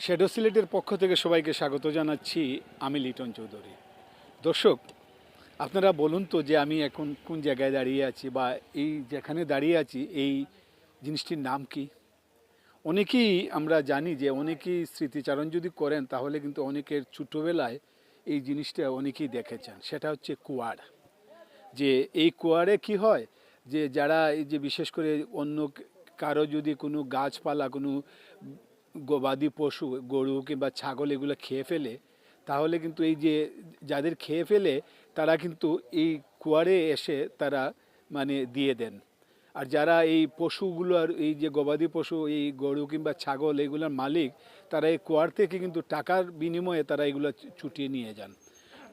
Shadow সিলেটের পক্ষ থেকে সবাইকে স্বাগত জানাচ্ছি আমি লিটন চৌধুরী। দর্শক, আপনারা বলুন তো যে আমি এখন কোন জায়গায় দাঁড়িয়ে আছি বা এই যেখানে দাঁড়িয়ে আছি, এই জিনিসটির নাম কি? অনেকেই আমরা জানি যে অনেকেই স্মৃতিচারণ যদি করেন, তাহলে কিন্তু অনেকের ছোটোবেলায় এই জিনিসটা অনেকেই দেখেছেন। সেটা হচ্ছে কুয়ার যে এই কুয়ারে কি হয়? যে যারা এই যে বিশেষ করে অন্য কারও যদি কোনো গাছপালা, কোনো গবাদি পশু, গরু কিংবা ছাগল এগুলো খেয়ে ফেলে, তাহলে কিন্তু এই যে যাদের খেয়ে ফেলে, তারা কিন্তু এই কুয়ারে এসে তারা মানে দিয়ে দেন। আর যারা এই পশুগুলো আর এই যে গবাদি পশু, এই গরু কিংবা ছাগল এগুলোর মালিক, তারা এই কুয়ার থেকে কিন্তু টাকার বিনিময়ে তারা এগুলো ছুটিয়ে নিয়ে যান।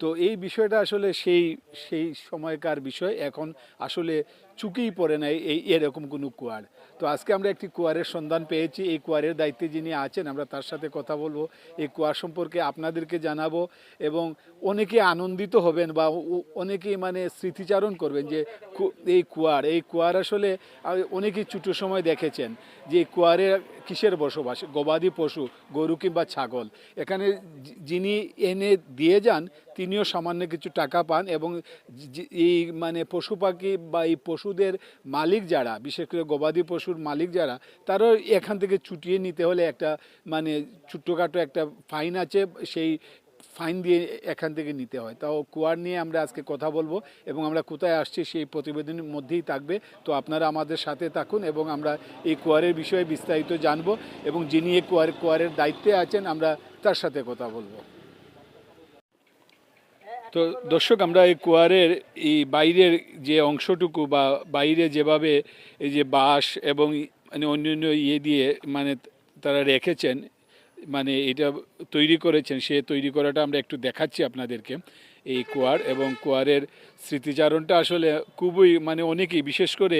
তো এই বিষয়টা আসলে সেই সেই সময়কার বিষয়। এখন আসলে চুকেই পড়ে না এই, এরকম কোনো কুয়ার। তো আজকে আমরা একটি কুয়ারের সন্ধান পেয়েছি। এই কুয়ারের দায়িত্বে যিনি আছেন, আমরা তার সাথে কথা বলব। এই কুয়ার সম্পর্কে আপনাদেরকে জানাব এবং অনেকে আনন্দিত হবেন বা অনেকেই মানে স্মৃতিচারণ করবেন যে এই কুয়ার এই কুয়ার আসলে অনেকেই ছোটো সময় দেখেছেন যে এই কুয়ারে কিসের বসবাস? গবাদি পশু, গরু কিংবা ছাগল। এখানে যিনি এনে দিয়ে যান তিনিও সামান্য কিছু টাকা পান এবং এই মানে পশু পাখি বা এই পশুদের মালিক যারা, বিশেষ করে গবাদি পশুর মালিক যারা, তারাও এখান থেকে ছুটিয়ে নিতে হলে একটা মানে ছোট্টখাটো একটা ফাইন আছে, সেই ফাইন দিয়ে এখান থেকে নিতে হয়। তাও কুয়ার নিয়ে আমরা আজকে কথা বলব এবং আমরা কোথায় আসছি সেই প্রতিবেদনের মধ্যেই থাকবে। তো আপনারা আমাদের সাথে থাকুন এবং আমরা এই কুয়ারের বিষয়ে বিস্তারিত জানব এবং যিনি এই কুয়ার, কুয়ারের দায়িত্বে আছেন, আমরা তার সাথে কথা বলব। তো দর্শক, আমরা এই কুয়ারের এই বাইরের যে অংশটুকু বা বাইরে যেভাবে এই যে বাঁশ এবং মানে অন্যান্য ইয়ে দিয়ে মানে তারা রেখেছেন মানে এটা তৈরি করেছেন, সে তৈরি করাটা আমরা একটু দেখাচ্ছি আপনাদেরকে। এই কুয়ার এবং কুয়ারের স্মৃতিচারণটা আসলে খুবই মানে অনেকেই, বিশেষ করে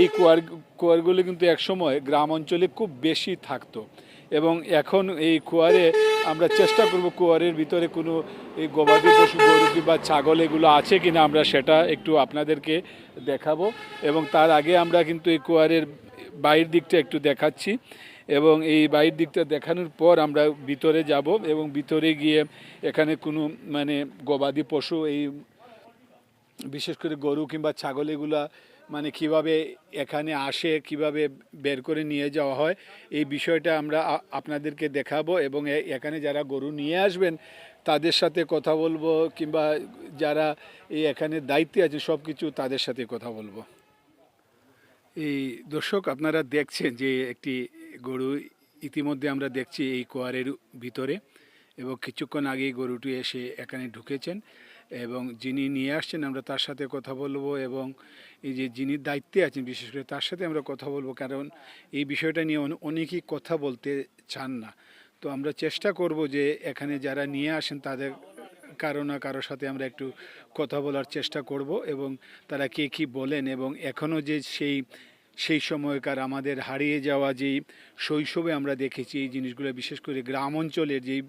এই কুয়ার, কুয়ারগুলো কিন্তু একসময় গ্রাম অঞ্চলে খুব বেশি থাকতো। এবং এখন এই কুয়ারে আমরা চেষ্টা করব কুয়ারের ভিতরে কোনো এই গবাদি পশু, গরু কিংবা ছাগল এগুলো আছে কিনা আমরা সেটা একটু আপনাদেরকে দেখাবো। এবং তার আগে আমরা কিন্তু এই কুয়ারের বাইরের দিকটা একটু দেখাচ্ছি। এবং এই বাইর দিকটা দেখানোর পর আমরা ভিতরে যাব এবং ভিতরে গিয়ে এখানে কোনো মানে গবাদি পশু, এই বিশেষ করে গরু কিংবা ছাগল এগুলা মানে কীভাবে এখানে আসে, কীভাবে বের করে নিয়ে যাওয়া হয়, এই বিষয়টা আমরা আপনাদেরকে দেখাবো এবং এখানে যারা গরু নিয়ে আসবেন, তাদের সাথে কথা বলব কিংবা যারা এই এখানে দায়িত্বে আছে সব কিছু তাদের সাথে কথা বলব। এই দর্শক, আপনারা দেখছেন যে একটি গরু ইতিমধ্যে আমরা দেখছি এই কোয়ারের ভিতরে এবং কিছুক্ষণ আগেই গরুটি এসে এখানে ঢুকেছেন। এবং যিনি নিয়ে আসছেন, আমরা তার সাথে কথা বলব এবং এই যে যিনি দায়িত্বে আছেন, বিশেষ করে তার সাথে আমরা কথা বলব, কারণ এই বিষয়টা নিয়ে অনে- অনেকেই কথা বলতে চান না। তো আমরা চেষ্টা করব যে এখানে যারা নিয়ে আসেন, তাদের কারও না কারোর সাথে আমরা একটু কথা বলার চেষ্টা করব এবং তারা কে কী বলেন এবং এখনও যে সেই সেই সময়কার আমাদের হারিয়ে যাওয়া যেই শৈশবে আমরা দেখেছি এই জিনিসগুলো, বিশেষ করে গ্রাম অঞ্চলের যেই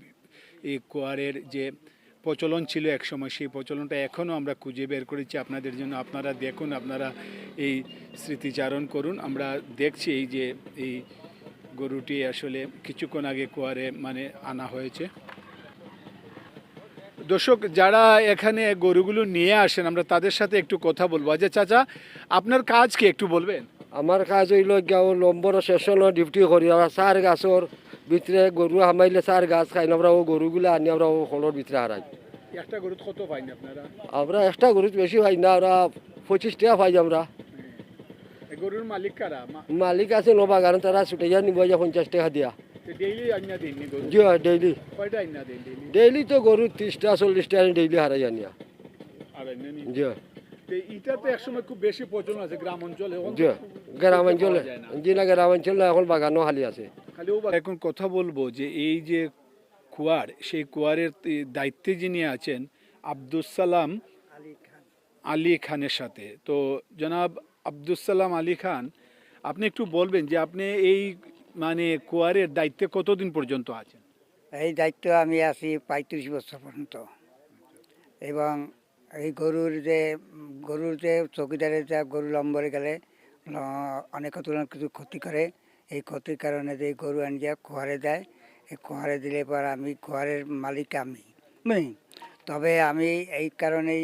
এই কোয়ারের যে প্রচলন ছিল একসময় সেই প্রচলনটা এখনও আমরা খুঁজে বের করেছি। আপনাদের জন্য আপনারা দেখুন, আপনারা এই স্মৃতিচারণ করুন। আমরা দেখছি এই যে এই গরুটি আসলে কিছুক্ষণ আগে কোয়ারে মানে আনা হয়েছে। দর্শক, যারা এখানে গরুগুলো নিয়ে আসেন, আমরা তাদের সাথে একটু কথা বলব। আচ্ছা চাচা, আপনার কাজ কি একটু বলবেন? আমার কাজ হইল নম্বর সেশন ডিউটি করি। চার গাছর ভিতরে গরু হামাইলে চার গাছ খাই আমরা ও গরুগুলো আনি আমরা ও হলর ভিতরে হারাই একটা গরু কত পাইনি আপনারা আমরা একটা গরু বেশি পাই না আমরা পঁচিশ টাকা পাই আমরা এই গরুর মালিক কারা মালিক আছে নবা কারণ তারা ছুটাইয়া নিব যা পঞ্চাশ টাকা দিয়া ডেইলি আইনা দিননি গরু জি ডেইলি কয়টা আইনা দেন ডেইলি ডেইলি তো গরু ত্রিশটা চল্লিশটা ডেইলি হারাই আনিয়া আর আইনা নি জি তো এটা তো একসময় খুব বেশি প্রচলন আছে গ্রাম অঞ্চলে। এখন জি না। বাগানও খালি আছে। এখন কথা বলব যে এই যে কুয়ার সেই কুয়ারের দায়িত্বে যিনি আছেন আব্দুস সালাম আলী খানের সাথে। তো জনাব আব্দুস সালাম আলী খান আপনি একটু বলবেন যে আপনি এই মানে কুয়ারের দায়িত্বে কতদিন পর্যন্ত আছেন? এই দায়িত্ব আমি আছি পঁয়ত্রিশ বছর পর্যন্ত। এবং এই গরুর যে গরুর যে চকিদারে যা গরু লম্বরে গেলে অনেক তুলনায় কিছু ক্ষতি করে। এই ক্ষতির কারণে যে গরু আনি যা খোয়ারে দেয়, এই খোয়ারে দিলে পর আমি খোয়ারের মালিক আমি তবে আমি এই কারণেই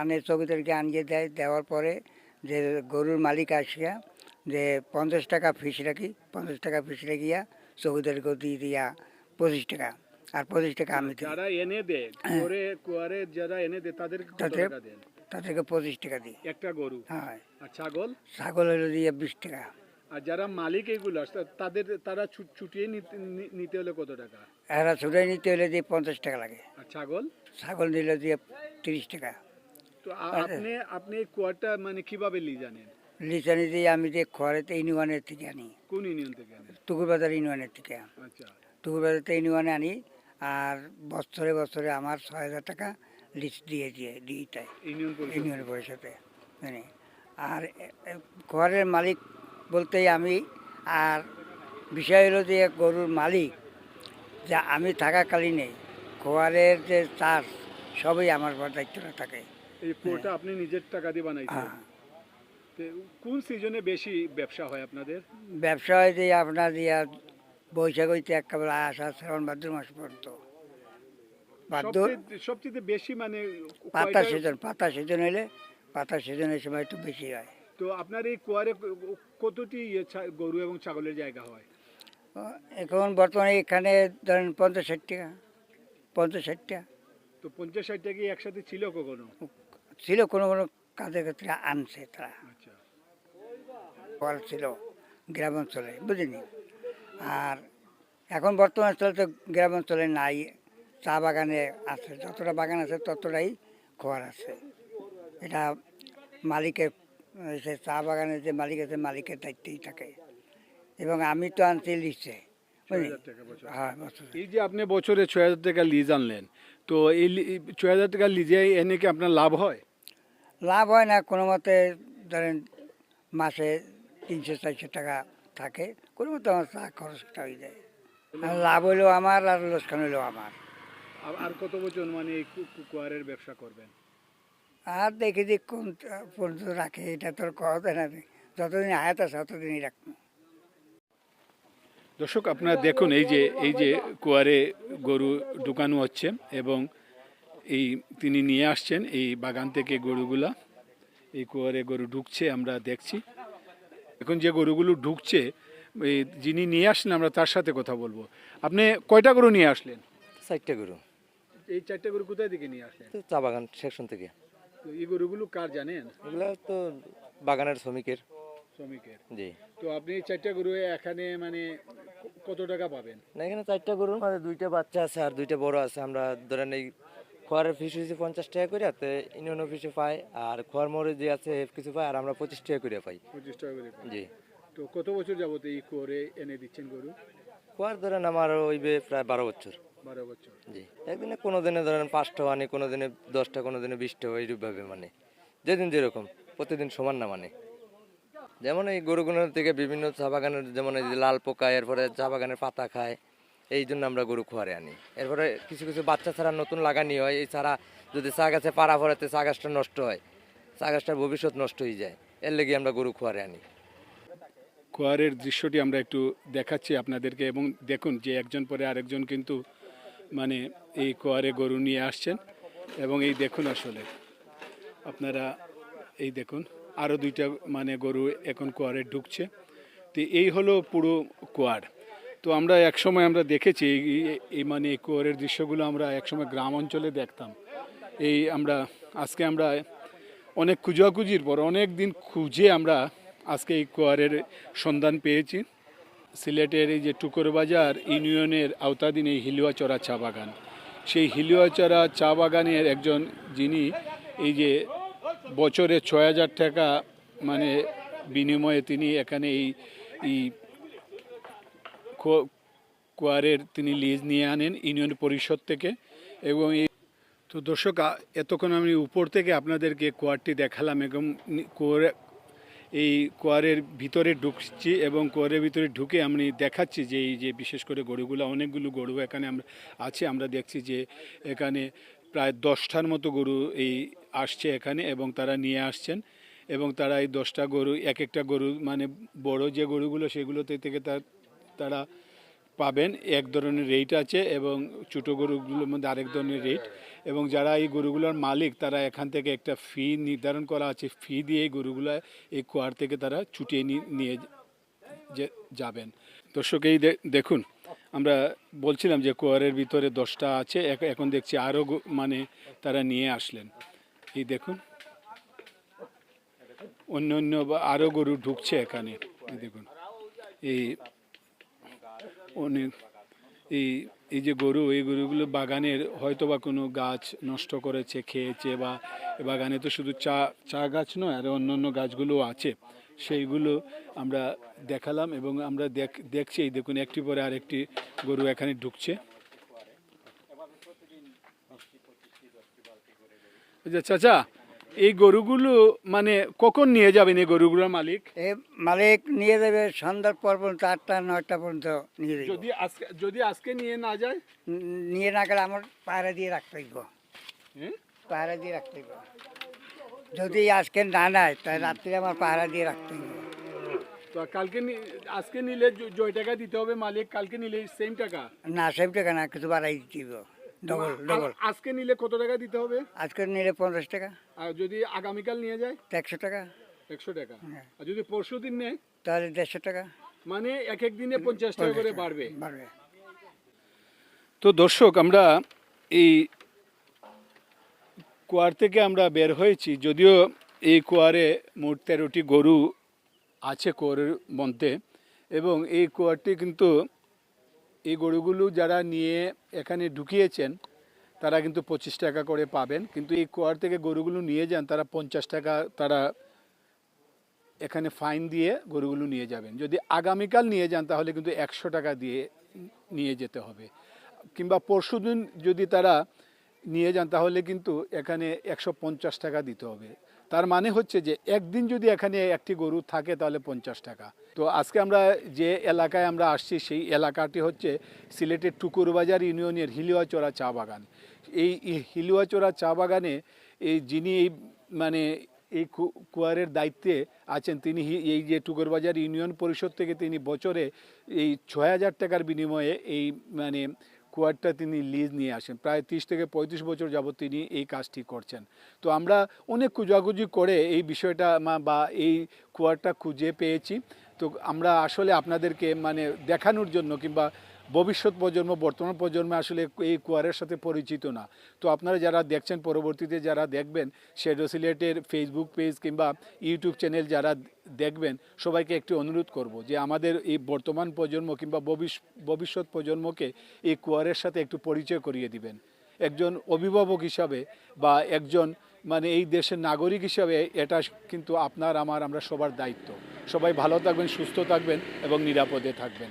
আনে চৌকিদারকে আনিয়ে দেয়। দেওয়ার পরে যে গরুর মালিক আসিয়া যে পঞ্চাশ টাকা ফিস রাখি, পঞ্চাশ টাকা ফিস রাখিয়া চৌকিদারকে দিয়ে দিয়া পঁচিশ টাকা। আর পঁচিশ টাকা আমি যারা এনে দেয় কুয়ারে যারা এনে দেয় তাদেরকে তাদের- তাদেরকে পঁচিশ টাকা দিই। একটা গরু? হ্যাঁ। আর ছাগল? ছাগল হলো দিয়ে বিশ টাকা। আর যারা মালিক এগুলো তাদের তারা ছুটিয়ে নিতে হলে কত টাকা? এরা ছুটে নিতে হলে দিয়ে পঞ্চাশ টাকা লাগে। আর ছাগল? ছাগল দিলে দিয়ে তিরিশ টাকা। তো আপনি আপনি এই কুয়ারটা মানে কীভাবে লি জানেন লিচানি দিয়ে আমি যে খড়েতে ইউনিয়নের থেকে আনি। কোন ইউনিয়ন থেকে আনেন? টুকুরবাজার ইউনিয়নের থেকে। আচ্ছা। টুকুর টুকুরবাজারতে ইউনিয়নে আনি আর বছরে বছরে আমার ছয় হাজার টাকা লিস্ট দিয়ে দিয়ে দিয়ে দেয় ইউনিয়ন পরিষদ। মানে। আর ঘরের মালিক বলতেই আমি আর বিষয় হলো যে গরুর মালিক যা আমি থাকাকালীনে খোয়ারের যে চাষ সবই আমার উপর দায়িত্বটা থাকে। এই কুয়াটা আপনি নিজের টাকা দিয়ে বানাইছেন? হ্যাঁ। কোন সিজনে বেশি ব্যবসা হয় আপনাদের? ব্যবসা হয় যে আপনার বৈশাখ হইতে একেবারে আসা শ্রাবণ ভাদ্র মাস পর্যন্ত। ভাদ্র সবচেয়ে বেশি মানে পাতা সিজন পাতা সিজন হইলে পাতা সিজনের সময় একটু বেশি হয়। তো আপনার এই কুয়ারে কতটি ইয়ে গরু এবং ছাগলের জায়গা হয়? এখন বর্তমানে এখানে ধরেন পঞ্চাশ ষাট টাকা পঞ্চাশ ষাট টাকা। তো পঞ্চাশ ষাট টাকা কি একসাথে ছিল কখনো? ছিল কোনো কোনো কাজের ক্ষেত্রে আনছে তারা। আচ্ছা। ছিল গ্রাম অঞ্চলে বুঝিনি? আর এখন বর্তমান অঞ্চলে তো গ্রাম অঞ্চলে নাই চা বাগানে আছে যতটা বাগান আছে ততটাই খোয়ার আছে। এটা মালিকের সে চা বাগানের যে মালিক আছে মালিকের দায়িত্বেই থাকে। এবং আমি তো আনছি বছর। হ্যাঁ এই যে আপনি বছরে ছয় হাজার টাকা লিজ আনলেন তো এই ছয় হাজার টাকা লিজে এনে কি আপনার লাভ হয়? লাভ হয় না কোনো মতে ধরেন মাসে তিনশো চারশো টাকা থাকে। কোনো মতে আমার চা খরচটা হয়ে যায়। আর লাভ হইলেও আমার আর লোকসান হইলেও আমার। আর- কত বছর মানে এই কুয়ারের ব্যবসা করবেন? আর দেখি যে কোন পর্যন্ত রাখে এটা তোর কথা না। যতদিন আয়াত আছে ততদিনই রাখব। দর্শক আপনারা দেখুন এই যে এই যে কুয়ারে গরু ঢুকানো হচ্ছে এবং এই তিনি নিয়ে আসছেন এই বাগান থেকে গরুগুলা। এই কুয়ারে গরু ঢুকছে আমরা দেখছি। এখন যে গরুগুলো ঢুকছে যিনি নিয়ে আসলেন আমরা তার সাথে কথা বলব। আপনি কয়টা গরু নিয়ে আসলেন? চারটে গরু। এই চারটে গরু কোথায় থেকে নিয়ে আসলেন? তো চা বাগান সেকশন থেকে। তো এই গরুগুলো কার জানেন? এগুলো তো বাগানের শ্রমিকের। শ্রমিকের। জি। তো আপনি এই চারটা গরু এখানে মানে কত টাকা পাবেন? না এখানে চারটা গরুর মাঝে দুইটা বাচ্চা আছে আর দুইটা বড় আছে। আমরা ধরেন এই খোয়ারের ফিস হয়েছে পঞ্চাশ টাকা করে তো ইউনিয়ন অফিসে পাই আর খোয়ার মোড়ে যে আছে কিছু পাই আর আমরা পঁচিশ টাকা করে পাই। পঁচিশ টাকা করে জি। তো কত বছর যাবত এই কুয়ারে এনে দিচ্ছেন গরু? খোয়ার ধরেন আমার ওইবে প্রায় বারো বছর। বারো বছর। জি। একদিনে কোনো দিনে ধরেন পাঁচটা আনি কোনো দিনে দশটা কোনো দিনে বিশটা এইরূপভাবে মানে। যেদিন যেরকম প্রতিদিন সমান না মানে। যেমন এই গরুগুলোর থেকে বিভিন্ন চা বাগানের যেমন এই লাল পোকা এরপরে চা বাগানের পাতা খায় এই জন্য আমরা গরু খোয়ারে আনি। এরপরে কিছু কিছু বাচ্চা ছাড়া নতুন লাগানি হয় এই ছাড়া যদি চা গাছে পাড়া পড়াতে চা গাছটা নষ্ট হয় চা গাছটার ভবিষ্যৎ নষ্ট হয়ে যায় এর লেগে আমরা গরু খোয়ারে আনি। কুয়ারের দৃশ্যটি আমরা একটু দেখাচ্ছি আপনাদেরকে এবং দেখুন যে একজন পরে আরেকজন কিন্তু মানে এই কুয়ারে গরু নিয়ে আসছেন এবং এই দেখুন আসলে। আপনারা এই দেখুন আরও দুইটা মানে গরু এখন কোয়ারে ঢুকছে। তো এই হলো পুরো কোয়ার। তো আমরা একসময় আমরা দেখেছি এই মানে এই কোয়ারের দৃশ্যগুলো আমরা একসময় গ্রাম অঞ্চলে দেখতাম। এই আমরা, আজকে আমরা অনেক খুঁজাখুঁজির পর, অনেক দিন খুঁজে আমরা আজকে এই কুয়ারের সন্ধান পেয়েছি। সিলেটের এই যে টুকরবাজার ইউনিয়নের আওতাধীন এই হিলুয়াচড়া চা বাগান। সেই হিলুয়াচড়া চা বাগানের একজন যিনি এই যে বছরে ছয় হাজার টাকা মানে বিনিময়ে তিনি এখানে এই কোয়ারের তিনি লিজ নিয়ে আনেন ইউনিয়ন পরিষদ থেকে এবং এই তো দর্শক এতক্ষণ আমি উপর থেকে আপনাদেরকে কোয়ারটি দেখালাম এবং কোয়ারে এই কোয়ারের ভিতরে ঢুকছি এবং কোয়ারের ভিতরে ঢুকে আমি দেখাচ্ছি যে এই যে বিশেষ করে গরুগুলো, অনেকগুলো গরু এখানে আমরা আছে। আমরা দেখছি যে এখানে প্রায় দশটার মতো গরু এই আসছে এখানে এবং তারা নিয়ে আসছেন এবং তারা এই দশটা গরু, এক একটা গরু মানে বড় যে গরুগুলো সেগুলোতে থেকে তার তারা পাবেন, এক ধরনের রেট আছে এবং ছোটো গরুগুলোর মধ্যে আরেক ধরনের রেট এবং যারা এই গরুগুলোর মালিক, তারা এখান থেকে একটা ফি নির্ধারণ করা আছে। ফি দিয়ে এই গরুগুলো এই কুয়ার থেকে তারা ছুটিয়ে নিয়ে যাবেন। দর্শক, এই দেখুন, আমরা বলছিলাম যে কুয়ারের ভিতরে দশটা আছে এখন দেখছি আরও মানে তারা নিয়ে আসলেন। এই দেখুন, অন্য অন্য আরও গরু ঢুকছে এখানে। দেখুন, এই অনেক। এই এই যে গরু, এই গরুগুলো বাগানের হয়তো বা কোনো গাছ নষ্ট করেছে, খেয়েছে বা বাগানে তো শুধু চা চা গাছ নয় আরও অন্য অন্য গাছগুলো আছে। সেইগুলো আমরা দেখালাম এবং আমরা দেখ, দেখছি। এই দেখুন, একটি পরে আরেকটি গরু এখানে ঢুকছে। আচ্ছা চাচা এই গরুগুলো মানে কখন নিয়ে যাবেন এই গরুগুলোর মালিক? এ মালিক নিয়ে যাবে সন্ধ্যার পর পর্যন্ত আটটা নয়টা পর্যন্ত নিয়ে যাবে যদি আজকে যদি আজকে নিয়ে না যায়? নিয়ে না গেলে আমার পায়রা দিয়ে রাখতে হইব? পায়রা দিয়ে রাখতে হইব। যদি আজকে না নেয় তাহলে রাত্রে আমার পায়রা দিয়ে রাখতে হইব। তো কালকে আজকে নিলে জয় টাকা দিতে হবে মালিক কালকে নিলে সেম টাকা? না সেম টাকা না কিছু বাড়াই দিতে হইব। Double double. আজকে নিলে কত টাকা দিতে হবে? আজকে নিলে পঞ্চাশ টাকা। আর যদি আগামীকাল নিয়ে যায়? একশো টাকা। একশো টাকা। হ্যাঁ। আর যদি পরশু দিন নেয়? তাহলে দেড়শো টাকা। মানে এক এক দিনে পঞ্চাশ টাকা করে বাড়বে। বাড়বে। তো দর্শক আমরা এই কুয়ার থেকে আমরা বের হয়েছি। যদিও এই কুয়ারে মোট তেরোটি গরু আছে কুয়ারের মধ্যে। এবং এই কুয়ারটি কিন্তু এই গরুগুলো যারা নিয়ে এখানে ঢুকিয়েছেন, তারা কিন্তু পঁচিশ টাকা করে পাবেন। কিন্তু এই কুয়ার থেকে গরুগুলো নিয়ে যান, তারা পঞ্চাশ টাকা তারা এখানে ফাইন দিয়ে গরুগুলো নিয়ে যাবেন। যদি আগামীকাল নিয়ে যান, তাহলে কিন্তু একশো টাকা দিয়ে নিয়ে যেতে হবে। কিংবা পরশুদিন যদি তারা নিয়ে যান, তাহলে কিন্তু এখানে একশো পঞ্চাশ টাকা দিতে হবে। তার মানে হচ্ছে যে, একদিন যদি এখানে একটি গরু থাকে, তাহলে পঞ্চাশ টাকা। তো আজকে আমরা যে এলাকায় আমরা আসছি, সেই এলাকাটি হচ্ছে সিলেটের টুকুরবাজার ইউনিয়নের হিলুয়াচড়া চা বাগান। এই হিলুয়াচড়া চা বাগানে এই যিনি এই মানে এই কুয়ারের দায়িত্বে আছেন, তিনি এই যে টুকুরবাজার ইউনিয়ন পরিষদ থেকে তিনি বছরে এই ছয় হাজার টাকার বিনিময়ে এই মানে কুয়ারটা তিনি লিজ নিয়ে আসেন। প্রায় তিরিশ থেকে পঁয়ত্রিশ বছর যাবত তিনি এই কাজটি করছেন। তো আমরা অনেক খুঁজাখুঁজি করে এই বিষয়টা বা এই কুয়ারটা খুঁজে পেয়েছি। তো আমরা আসলে আপনাদেরকে মানে দেখানোর জন্য কিংবা ভবিষ্যৎ প্রজন্ম, বর্তমান প্রজন্মে আসলে এই কুয়ারের সাথে পরিচিত না। তো আপনারা যারা দেখছেন পরবর্তীতে যারা দেখবেন শেডো সিলেটের ফেসবুক পেজ কিংবা ইউটিউব চ্যানেল যারা দেখবেন, সবাইকে একটি অনুরোধ করব যে আমাদের এই বর্তমান প্রজন্ম কিংবা ভবিষ্যৎ প্রজন্মকে এই কুয়ারের সাথে একটু পরিচয় করিয়ে দিবেন। একজন অভিভাবক হিসাবে বা একজন মানে এই দেশের নাগরিক হিসাবে এটা কিন্তু আপনার, আমার, আমরা সবার দায়িত্ব। সবাই ভালো থাকবেন, সুস্থ থাকবেন এবং নিরাপদে থাকবেন।